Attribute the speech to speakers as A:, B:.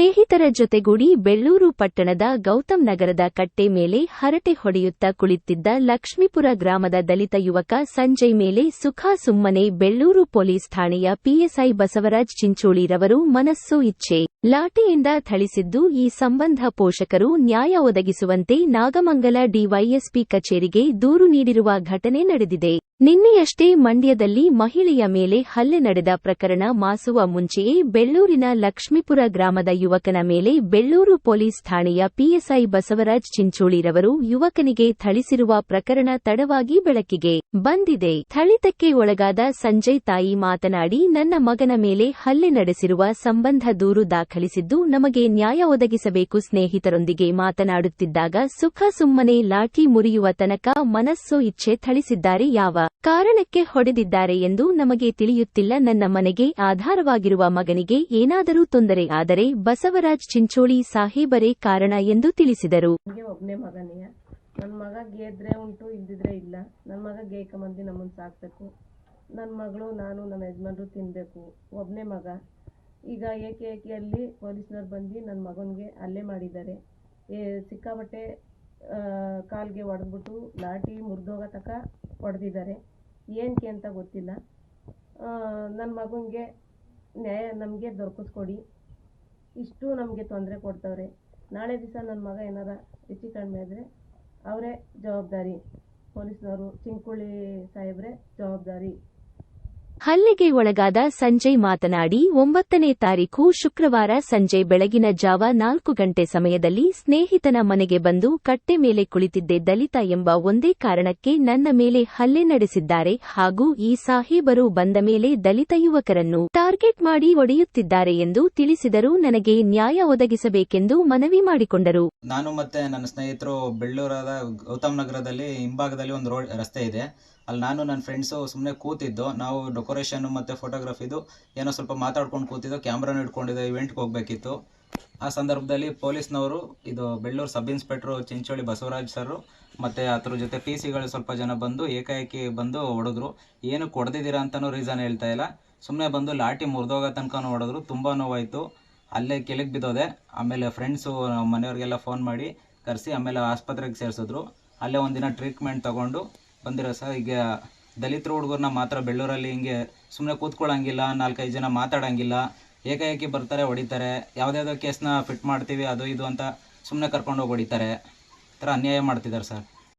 A: ಸ್ನೇಹಿತರ ಜೊತೆಗೂಡಿ ಬೆಳ್ಳೂರು ಪಟ್ಟಣದ ಗೌತಮ್ ನಗರದ ಕಟ್ಟೆ ಮೇಲೆ ಹರಟೆ ಹೊಡೆಯುತ್ತಾ ಕುಳಿತಿದ್ದ ಲಕ್ಷ್ಮೀಪುರ ಗ್ರಾಮದ ದಲಿತ ಯುವಕ ಸಂಜಯ್ ಮೇಲೆ ಸುಖಾ ಸುಮ್ಮನೆ ಬೆಳ್ಳೂರು ಪೊಲೀಸ್ ಠಾಣೆಯ ಪಿಎಸ್ಐ ಬಸವರಾಜ್ ಚಿಂಚೋಳಿರವರು ಮನಸ್ಸು ಇಚ್ಛೆ. ಲಾಠಿಯಿಂದ ಥಳಿಸಿದ್ದು ಈ ಸಂಬಂಧ ಪೋಷಕರು ನ್ಯಾಯ ಒದಗಿಸುವಂತೆ ನಾಗಮಂಗಲ ಡಿವೈಎಸ್ಪಿ ಕಚೇರಿಗೆ ದೂರು ನೀಡಿರುವ ಘಟನೆ ನಡೆದಿದೆ. ನಿನ್ನೆಯಷ್ಟೇ ಮಂಡ್ಯದಲ್ಲಿ ಮಹಿಳೆಯ ಮೇಲೆ ಹಲ್ಲೆ ನಡೆದ ಪ್ರಕರಣ ಮಾಸುವ ಮುಂಚೆಯೇ ಬೆಳ್ಳೂರಿನ ಲಕ್ಷ್ಮೀಪುರ ಗ್ರಾಮದ ಯುವಕನ ಮೇಲೆ ಬೆಳ್ಳೂರು ಪೊಲೀಸ್ ಠಾಣೆಯ ಪಿಎಸ್ಐ ಬಸವರಾಜ್ ಚಿಂಚೋಳಿರವರು ಯುವಕನಿಗೆ ಥಳಿಸಿರುವ ಪ್ರಕರಣ ತಡವಾಗಿ ಬೆಳಕಿಗೆ ಬಂದಿದೆ. ಥಳಿತಕ್ಕೆ ಒಳಗಾದ ಸಂಜಯ್ ತಾಯಿ ಮಾತನಾಡಿ, ನನ್ನ ಮಗನ ಮೇಲೆ ಹಲ್ಲೆ ನಡೆಸಿರುವ ಸಂಬಂಧ ದೂರು ದಾಖಲಿಸಿದ್ದು ನಮಗೆ ನ್ಯಾಯ ಒದಗಿಸಬೇಕು. ಸ್ನೇಹಿತರೊಂದಿಗೆ ಮಾತನಾಡುತ್ತಿದ್ದಾಗ ಸುಖ ಸುಮ್ಮನೆ ಲಾಠಿ ಮುರಿಯುವ ತನಕ ಮನಸ್ಸು ಇಚ್ಛೆ ಥಳಿಸಿದ್ದಾರೆ. ಯಾವ ಕಾರಣಕ್ಕೆ ಹೊಡೆದಿದ್ದಾರೆ ಎಂದು ನಮಗೆ ತಿಳಿಯುತ್ತಿಲ್ಲ. ನನ್ನ ಮನೆಗೆ ಆಧಾರವಾಗಿರುವ ಮಗನಿಗೆ ಏನಾದರೂ ತೊಂದರೆ ಆದರೆ ಬಸವರಾಜ್ ಚಿಂಚೋಳಿ ಸಾಹೇಬರೇ ಕಾರಣ ಎಂದು ತಿಳಿಸಿದರು.
B: ನನ್ನ ಮಗ ಗೆದ್ರೆ ಉಂಟು ಇಲ್ದಿದ್ರೆ ಇಲ್ಲ. ನನ್ನ ಮಗ ಗೇಕ ಮಂದಿ ನಮ್ಮನ್ನು ಸಾಕ್ಬೇಕು. ನನ್ನ ಮಗಳು, ನಾನು, ನನ್ನ ಯಜಮಾನರು ತಿನ್ನಬೇಕು ಒಬ್ಬನೇ ಮಗ. ಈಗ ಏಕೆ ಏಕೆಯಲ್ಲಿ ಪೊಲೀಸ್ನವ್ರು ಬಂದು ನನ್ನ ಮಗನಿಗೆ ಹಲ್ಲೆ ಮಾಡಿದ್ದಾರೆ. ಏ, ಸಿಕ್ಕಾಪಟ್ಟೆ ಕಾಲಿಗೆ ಹೊಡೆದ್ಬಿಟ್ಟು ಲಾಠಿ ಮುರಿದೋಗೋ ತನಕ ಹೊಡೆದಿದ್ದಾರೆ ಏನಕ್ಕೆ ಅಂತ ಗೊತ್ತಿಲ್ಲ. ನನ್ನ ಮಗನಿಗೆ ನ್ಯಾಯ ನಮಗೆ ದೊರಕಿಸ್ಕೊಡಿ. ಇಷ್ಟು ನಮಗೆ ತೊಂದರೆ ಕೊಡ್ತವ್ರೆ. ನಾಳೆ ದಿವಸ ನನ್ನ ಮಗ ಏನಾರ ಹೆಚ್ಚು ಕಡಿಮೆ ಆದರೆ ಅವರೇ ಜವಾಬ್ದಾರಿ. ಪೊಲೀಸ್ನವರು ಚಿಂಕುಳಿ ಸಾಹೇಬ್ರೆ ಜವಾಬ್ದಾರಿ.
A: ಹಲ್ಲೆಗೆ ಒಳಗಾದ ಸಂಜಯ್ ಮಾತನಾಡಿ, ಒಂಬತ್ತನೇ ತಾರೀಖು ಶುಕ್ರವಾರ ಸಂಜೆ ಬೆಳಗಿನ ಜಾವ ನಾಲ್ಕು ಗಂಟೆ ಸಮಯದಲ್ಲಿ ಸ್ನೇಹಿತನ ಮನೆಗೆ ಬಂದು ಕಟ್ಟೆ ಮೇಲೆ ಕುಳಿತಿದ್ದೆ ದಲಿತ ಎಂಬ ಒಂದೇ ಕಾರಣಕ್ಕೆ ನನ್ನ ಮೇಲೆ ಹಲ್ಲೆ ನಡೆಸಿದ್ದಾರೆ ಹಾಗೂ ಈ ಸಾಹೇಬರು ಬಂದ ಮೇಲೆ ದಲಿತ ಯುವಕರನ್ನು ಟಾರ್ಗೆಟ್ ಮಾಡಿ ಒಡೆಯುತ್ತಿದ್ದಾರೆ ಎಂದು ತಿಳಿಸಿದರು ನನಗೆ ನ್ಯಾಯ ಒದಗಿಸಬೇಕೆಂದು ಮನವಿ ಮಾಡಿಕೊಂಡರು.
C: ನಾನು ಮತ್ತೆ ನನ್ನ ಸ್ನೇಹಿತರು ಬೆಳ್ಳೂರಾದ ಗೌತಮ್ ನಗರದಲ್ಲಿ ಹಿಂಭಾಗದಲ್ಲಿ ಒಂದು ರಸ್ತೆ ಇದೆ. ಅಲ್ಲಿ ನಾನು ನನ್ನ ಫ್ರೆಂಡ್ಸು ಸುಮ್ಮನೆ ಕೂತಿದ್ದು, ನಾವು ಡೆಕೋರೇಷನ್ ಮತ್ತು ಫೋಟೋಗ್ರಫಿದು ಏನೋ ಸ್ವಲ್ಪ ಮಾತಾಡ್ಕೊಂಡು ಕೂತಿದ್ದು ಕ್ಯಾಮ್ರಾನ ಇಟ್ಕೊಂಡಿದ್ದು ಇವೆಂಟ್ಗೆ ಹೋಗಬೇಕಿತ್ತು. ಆ ಸಂದರ್ಭದಲ್ಲಿ ಪೊಲೀಸ್ನವರು, ಇದು Bellur sub inspector Chincholi Basavaraj sir ಮತ್ತು ಅದ್ರ ಜೊತೆ ಪಿ ಸಿಗಳು ಸ್ವಲ್ಪ ಜನ ಬಂದು ಏಕಾಏಕಿ ಬಂದು ಹೊಡೆದ್ರು. ಏನು ಕೊಡ್ದಿದ್ದೀರಾ ಅಂತಲೂ ರೀಸನ್ ಹೇಳ್ತಾ ಇಲ್ಲ. ಸುಮ್ಮನೆ ಬಂದು ಲಾಟಿ ಮುರಿದೋಗೋ ತನಕನೂ ಹೊಡೆದ್ರು. ತುಂಬ ನೋವಾಯಿತು. ಅಲ್ಲೇ ಕೆಳಗೆ ಬಿದ್ದೋದೆ. ಆಮೇಲೆ ಫ್ರೆಂಡ್ಸು ಮನೆಯವ್ರಿಗೆಲ್ಲ ಫೋನ್ ಮಾಡಿ ಕರೆಸಿ ಆಮೇಲೆ ಆಸ್ಪತ್ರೆಗೆ ಸೇರಿಸಿದ್ರು. ಅಲ್ಲೇ ಒಂದಿನ ಟ್ರೀಟ್ಮೆಂಟ್ ತೊಗೊಂಡು ಬಂದಿರೋ ಸರ್. ಈಗ ದಲಿತರು ಹುಡುಗರನ್ನ ಮಾತ್ರ ಬೆಳ್ಳೂರಲ್ಲಿ ಹಿಂಗೆ ಸುಮ್ಮನೆ ಕೂತ್ಕೊಳ್ಳೋಂಗಿಲ್ಲ, ನಾಲ್ಕೈದು ಜನ ಮಾತಾಡೋಂಗಿಲ್ಲ, ಏಕಾಏಕಿ ಬರ್ತಾರೆ, ಹೊಡಿತಾರೆ, ಯಾವುದ್ಯಾವುದೋ ಕೇಸ್ನ ಫಿಟ್ ಮಾಡ್ತೀವಿ, ಅದು ಇದು ಅಂತ ಸುಮ್ಮನೆ ಕರ್ಕೊಂಡೋಗಿ ಹೊಡಿತಾರೆ. ಥರ ಅನ್ಯಾಯ ಮಾಡ್ತಿದ್ದಾರೆ ಸರ್.